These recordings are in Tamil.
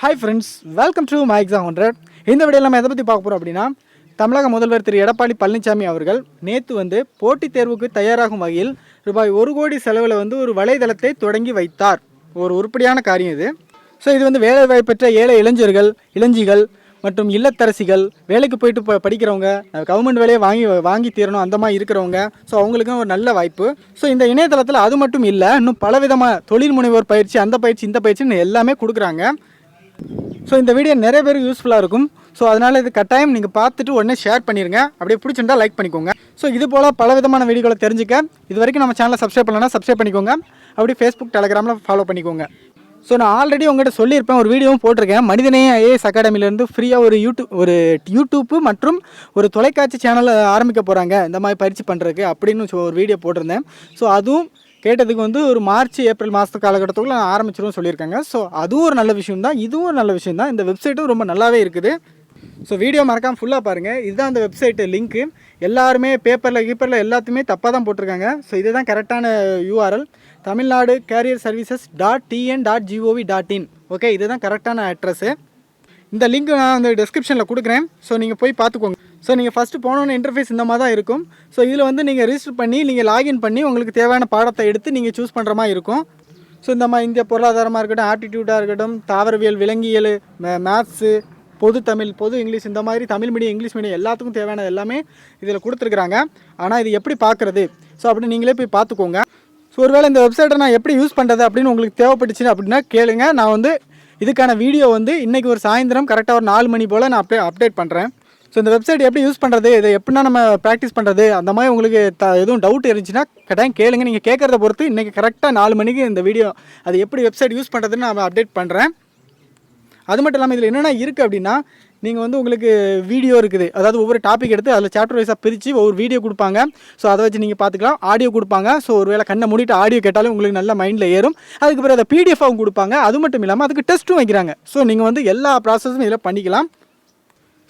Hi friends welcome to my exam hundred இந்த வீடியோவில் நம்ம எதை பற்றி பார்க்க போகிறோம் அப்படின்னா தமிழக முதல்வர் திரு எடப்பாடி பழனிசாமி அவர்கள் நேற்று வந்து போட்டித் தேர்வுக்கு தயாராகும் வகையில் ரூபாய் ஒரு கோடி செலவில் வந்து ஒரு வலைதளத்தை தொடங்கி வைத்தார். ஒரு உருப்படியான காரியம் இது. ஸோ இது வந்து வேலைவாய்ப்பற்ற ஏழை இளைஞர்கள் இளஞ்சிகள் மற்றும் இல்லத்தரசிகள் வேலைக்கு போயிட்டு ப படிக்கிறவங்க கவர்மெண்ட் வேலையை வாங்கி வாங்கி தீரணும் அந்த மாதிரி இருக்கிறவங்க. ஸோ அவங்களுக்கும் ஒரு நல்ல வாய்ப்பு. ஸோ இந்த இணையதளத்தில் அது மட்டும் இல்லை இன்னும் பலவிதமாக தொழில் முனைவோர் பயிற்சி அந்த பயிற்சி இந்த பயிற்சின்னு எல்லாமே கொடுக்குறாங்க. ஸோ இந்த வீடியோ நிறைய பேருக்கு யூஸ்ஃபுல்லாக இருக்கும். ஸோ அதனால் இது கட்டாயம் நீங்கள் பார்த்துட்டு உடனே ஷேர் பண்ணிடுங்க அப்படியே பிடிச்சிருந்தா லைக் பண்ணிக்கோங்க. ஸோ இது போல் பல விதமான வீடியோகளை தெரிஞ்சுக்க. இது வரைக்கும் நம்ம சேனலை சப்ஸ்கிரைப் பண்ணலன்னா சப்ஸ்கிரைப் பண்ணிக்கோங்க. அப்படி ஃபேஸ்புக் டெலகிராமில் ஃபாலோ பண்ணிக்கோங்க. ஸோ நான் ஆல்ரெடி உங்கள்கிட்ட சொல்லியிருப்பேன். ஒரு வீடியோவும் போட்டிருக்கேன். மனிதநேய ஐஏஎஸ் அகாடமிலேருந்து ஃப்ரீயாக ஒரு யூடியூப் ஒரு யூடியூப்பு மற்றும் ஒரு தொலைக்காட்சி சேனல் ஆரம்பிக்க போகிறாங்க இந்த மாதிரி பயிற்சி பண்ணுறதுக்கு அப்படின்னு ஒரு வீடியோ போட்டிருந்தேன். ஸோ அதுவும் கேட்டதுக்கு வந்து ஒரு மார்ச் ஏப்ரல் மாதத்து காலகட்டத்துக்குள்ள நான் ஆரம்பிச்சிருவோம் சொல்லியிருக்காங்க. ஸோ அதுவும் ஒரு நல்ல விஷயம் தான். இதுவும் ஒரு நல்ல விஷயம் தான். இந்த வெப்சைட்டும் ரொம்ப நல்லாவே இருக்குது. ஸோ வீடியோ மறக்காமல் ஃபுல்லாக பாருங்கள் இதுதான் அந்த வெப்சைட்டு லிங்க்கு எல்லாருமே பேப்பரில் கீப்பரில் எல்லாத்தையுமே தப்பாக தான் போட்டிருக்காங்க. ஸோ இதுதான் கரெக்டான URL Tamil Nadu career services dot TN dot GOV dot in okay இதுதான் கரெக்டான அட்ரஸு இந்த லிங்க் நான் அந்த டிஸ்கிரிப்ஷனில் கொடுக்குறேன். ஸோ நீங்கள் போய் பார்த்துக்கோங்க. ஸோ நீங்கள் ஃபஸ்ட்டு போனோன்னு இன்டர்ஃபேஸ் இந்த மாதிரி தான் இருக்கும். ஸோ இதில் வந்து நீங்கள் ரிஜிஸ்டர் பண்ணி நீங்கள் லாகின் பண்ணி உங்களுக்கு தேவையான பாடத்தை எடுத்து நீங்கள் சூஸ் பண்ணுற மாதிரி இருக்கும். ஸோ இந்த மாதிரி இந்திய பொருளாதாரமாக இருக்கட்டும் ஆப்டிடியூடாக இருக்கட்டும் தாவரவியல் விலங்கியல் மேத்ஸு பொது தமிழ் பொது இங்கிலீஷ் இந்த மாதிரி தமிழ் மீடியம் இங்கிலீஷ் மீடியம் எல்லாத்துக்கும் தேவையானது எல்லாமே இதில் கொடுத்துருக்குறாங்க. ஆனால் இது எப்படி பார்க்குறது ஸோ அப்படி நீங்களே போய் பார்த்துக்கோங்க ஸோ ஒருவேளை இந்த வெப்சைட்டை நான் எப்படி யூஸ் பண்ணுறது அப்படின்னு உங்களுக்கு தேவைப்பட்டுச்சு அப்படின்னா கேளுங்க. நான் வந்து இதுக்கான வீடியோ வந்து இன்றைக்கி ஒரு சாயந்தரம் கரெக்டாக ஒரு நாலு மணி போல் நான் அப்டே அப்டேட் பண்ணுறேன் ஸோ இந்த வெப்சைட் எப்படி யூஸ் பண்ணுறது இதை எப்படின்னா நம்ம ப்ராக்டிஸ் பண்ணுறது அந்த மாதிரி உங்களுக்கு த எதுவும் டவுட் இருந்துச்சுன்னா கட்டாயம் கேளுங்க. நீங்கள் கேட்குறத பொறுத்து இன்றைக்கி கரெக்டாக நாலு மணிக்கு இந்த வீடியோ அது எப்படி வெப்சைட் யூஸ் பண்ணுறதுன்னு நான் அப்டேட் பண்ணுறேன் அது மட்டும் இல்லாமல் இதில் என்னென்ன இருக்குது அப்படின்னா நீங்கள் வந்து உங்களுக்கு வீடியோ இருக்குது. அதாவது ஒவ்வொரு டாபிக் எடுத்து அதில் சாப்டர் வைஸாக பிரித்து ஒவ்வொரு வீடியோ கொடுப்பாங்க. ஸோ அதை வச்சு நீங்கள் பார்த்துக்கலாம். ஆடியோ கொடுப்பாங்க. ஸோ ஒரு வேளை கண்ணை மூடிட்டு ஆடியோ கேட்டாலும் உங்களுக்கு நல்ல மைண்டில் ஏறும். அதுக்கு பிறகு அதை பிடிஎஃபாகவும் கொடுப்பாங்க. அது மட்டும் இல்லாமல் அதுக்கு டெஸ்ட்டும் வைக்கிறாங்க. ஸோ நீங்கள் வந்து எல்லா ப்ராசஸும் இதில் பண்ணிக்கலாம்.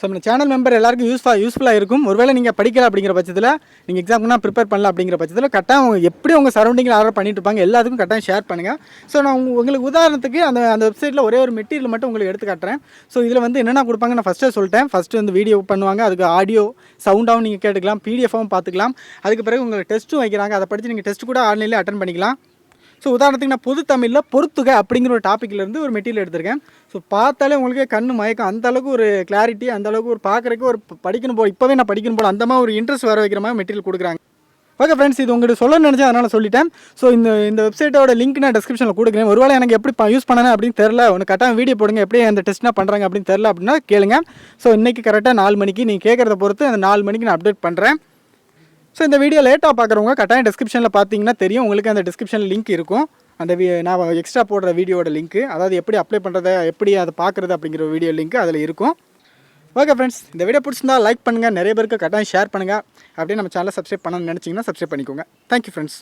ஸோ நம்ம சேனல் மெம்பர் எல்லாருக்கும் யூஸ்ஃபாக யூஸ்ஃபுல்லாக இருக்கும். ஒருவேளை நீங்கள் படிக்கல அப்படிங்கிற பட்சத்தில் நீங்கள் எக்ஸாம்னா ப்ரிப்பேர் பண்ணல அப்படிங்கிற பட்சத்தில் கட்டாயம் அவங்க எப்படி உங்கள் சரௌண்டிங்கில் ஆர்டர் பண்ணிட்டு இருப்பாங்க எல்லாத்துக்கும் கட்டாயம் ஷேர் பண்ணுங்கள் ஸோ நான் உங்களுக்கு உதாரணத்துக்கு அந்த அந்த வெப்சைட்டில் ஒரே ஒரு மெட்டீரியல் மட்டும் உங்களுக்கு எடுத்து காட்டுறேன். ஸோ இதில் வந்து என்னென்ன கொடுப்பாங்க நான் ஃபஸ்ட்டே சொல்லிட்டேன். ஃபஸ்ட்டு வந்து வீடியோ பண்ணுவாங்க அதுக்கு ஆடியோ சவுண்டாகவும் நீங்கள் கேட்டுக்கலாம் பிடிஎஃபாகவும் பார்த்துக்கலாம். அதுக்கு பிறகு உங்களுக்கு டெஸ்ட்டும் வைக்கிறாங்க. அதை படித்து நீங்கள் டெஸ்ட் கூட ஆன்லைனில் அட்டன் பண்ணிக்கலாம். ஸோ உதாரணத்துக்கு நான் பொது தமிழில் பொறுத்துக அப்படிங்கிற ஒரு டாப்பிக்லேருந்து ஒரு மெட்டீரியல் எடுத்திருக்கேன். ஸோ பார்த்தாலே உங்களுக்கு கண்ணு மயக்கம். அந்த அளவுக்கு ஒரு கிளாரிட்டி அந்த அளவுக்கு ஒரு பார்க்குறதுக்கு ஒரு படிக்கணும் போல் இப்போவே நான் படிக்கணும் போல் அந்த மாதிரி ஒரு இன்ட்ரெஸ்ட் வர வைக்கிற மாதிரி மெட்டீரியல் கொடுக்குறாங்க. ஓகே ஃப்ரெண்ட்ஸ் இது உங்களுக்கு சொல்ல நினச்சேன் அதனால் சொல்லிட்டேன். ஸோ இந்த இந்த வெப்சைட்டோட லிங்க் நான் டிஸ்கிரிப்ஷனில் கொடுக்குறேன். ஒருவேளை எனக்கு எப்படி யூஸ் பண்ணணும் அப்படின்னு தெரில ஒன்று கரெக்டாக வீடியோ போடுங்க எப்படி அந்த டெஸ்ட்னா பண்ணுறாங்க அப்படின்னு தெரில அப்படின்னா கேளுங்க. ஸோ இன்றைக்கி கரெக்டாக நாலு மணிக்கு நீங்கள் கேட்குறத பொறுத்து அந்த நாலு மணிக்கு நான் அப்டேட் பண்ணுறேன் ஸோ இந்த வீடியோ லேட்டாக பார்க்குறவங்க கட்டாயம் டிஸ்கிரிப்ஷனில் பார்த்தீங்கன்னா தெரியும். உங்களுக்கு அந்த டிஸ்கிரிப்ஷனில் லிங்க் இருக்கும். அந்த வி நான் எக்ஸ்ட்ரா போடுற வீடியோட லிங்க்கு அதாவது எப்படி அப்ளை பண்ணுறத எப்படி அதை பார்க்குறது அப்படிங்கிற வீடியோ லிங்க் அதில் இருக்கும். ஓகே ஃப்ரெண்ட்ஸ் இந்த வீடியோ பிடிச்சிருந்தா லைக் பண்ணுங்கள் நிறைய பேருக்கு கட்டாயம் ஷேர் பண்ணுங்கள் அப்படியே நம்ம சேனலை சப்ஸ்கிரைப் பண்ணணும்னு நினச்சிங்கன்னா சப்ஸ்கிரைப் பண்ணிக்கோங்க. Thank you friends